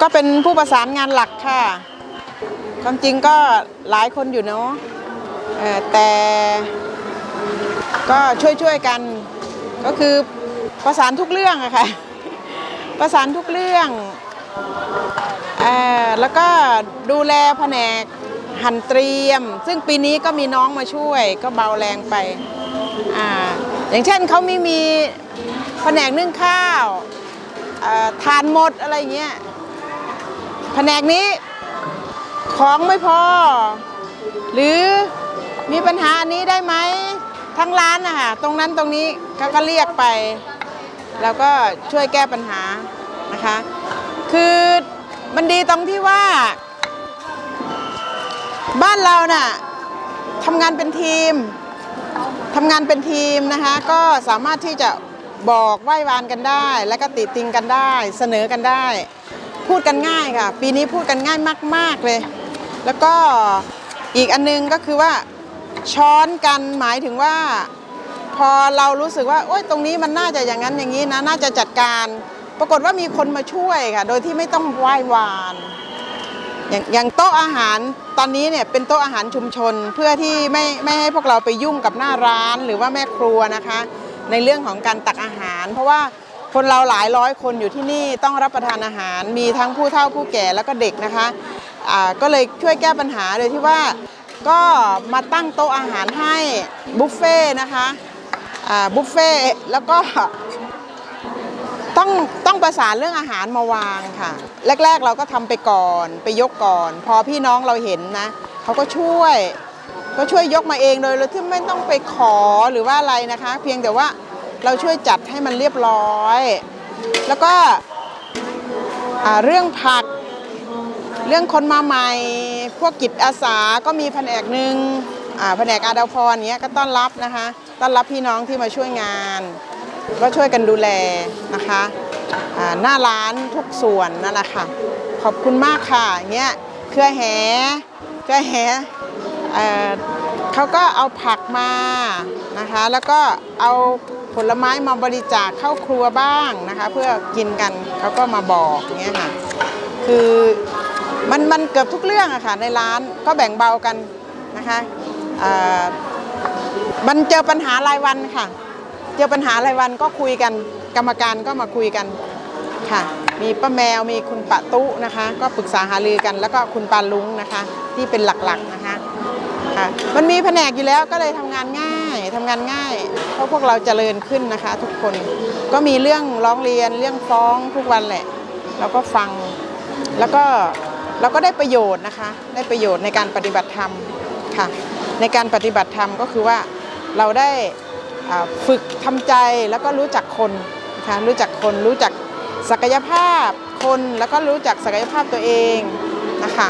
ก็เป็นผู้ประสานงานหลักค่ะ ความจริงก็หลายคนอยู่เนาะแต่ก็ช่วยๆกัน ก็คือประสานทุกเรื่องอะค่ะ ประสานทุกเรื่องอแล้วก็ดูแลแผนกหันเตรียม ซึ่งปีนี้ก็มีน้องมาช่วย ก็เบาแรงไปออย่างเช่นเขาไม่มีแผนกนึ่งข้าวทานหมดอะไรเงี้ย แผนกนี้ ของไม่พอ หรือมีปัญหานี้ได้ไหมทั้งร้านนะคะตรงนั้นตรงนี้เขาก็เรียกไป แล้วก็ช่วยแก้ปัญหานะคะ คือมันดีตรงที่ว่า บ้านเราน่ะทำงานเป็นทีมทำงานเป็นทีมนะคะ ก็สามารถที่จะบอกไหว้วานกันได้ แล้วก็ติติงกันได้ เสนอกันได้ พูดกันง่ายค่ะ ปีนี้พูดกันง่ายมาก ๆเลย แล้วก็อีกอันนึงก็คือว่าช้อนกันหมายถึงว่า พอเรารู้สึกว่าโอ๊ยตรงนี้มันน่าจะอย่างนั้นอย่างนี้นะน่าจะจัดการ ปรากฏว่ามีคนมาช่วยค่ะ โดยที่ไม่ต้องไหว้วานอย่างอย่างโต๊ะอาหารตอนนี้เนี่ยเป็นโต๊ะอาหารชุมชนเพื่อที่ไม่ไม่ให้พวกเราไปยุ่งกับหน้าร้านหรือว่าแม่ครัวนะคะ ในเรื่องของการตักอาหาร เพราะว่า คนเราหลายร้อยคนอยู่ที่นี่ต้องรับประทานอาหาร มีทั้งผู้เฒ่าผู้แก่แล้วก็เด็กนะคะก็เลยช่วยแก้ปัญหาโดยที่ว่าก็มาตั้งโต๊ะอาหารให้บุฟเฟ่ต์นะคะบุฟเฟ่ต์แล้วก็ต้องต้องประสานเรื่องอาหารมาวางค่ะ แรก ๆ เราก็ทำไปก่อนไปยกก่อน พอพี่น้องเราเห็นนะเขาก็ช่วย ก็ช่วยยกมาเองโดยที่ไม่ต้องไปขอหรือว่าอะไรนะคะ เพียงแต่ว่า เราช่วยจัดให้มันเรียบร้อย แล้วก็เรื่องผัก เรื่องคนมาใหม่ พวกกิจอาสาก็มีแผนกหนึ่งแผนกอาดาพรเนี้ยก็ต้อนรับนะคะ ต้อนรับพี่น้องที่มาช่วยงาน ก็ช่วยกันดูแลนะคะหน้าร้านทุกส่วนนั่นแหละค่ะ ขอบคุณมากค่ะเงี้ยเครือแหเครือแหเอ่อเขาก็เอาผักมานะคะ แล้วก็เอา ผลไม้มาบริจาคเข้าครัวบ้างนะคะ เพื่อกินกันเขาก็มาบอกเงี้ยค่ะ คือมันมันเกือบทุกเรื่องอะค่ะในร้านก็แบ่งเบากันนะคะอ่ามันเจอปัญหารายวันค่ะ เจอปัญหารายวันก็คุยกัน กรรมการก็มาคุยกันค่ะ มีป้าแมวมีคุณปะตุนะคะ ก็ปรึกษาหารือกัน แล้วก็คุณปาลุงนะคะ ที่เป็นหลักๆนะคะค่ะมันมีแผนกอยู่แล้วก็เลยทำงานง่าย ทำงานง่ายเพราะพวกเราเจริญขึ้นนะคะ ทุกคนก็มีเรื่องร้องเรียนเรื่องฟ้องทุกวันแหละเราก็ฟัง แล้วก็เราก็ได้ประโยชน์นะคะ ได้ประโยชน์ในการปฏิบัติธรรมค่ะ ในการปฏิบัติธรรมก็คือว่าเราได้ฝึกทำใจแล้วก็รู้จักคนนะคะรู้จักคนรู้จักศักยภาพคนแล้วก็รู้จักศักยภาพตัวเองนะคะ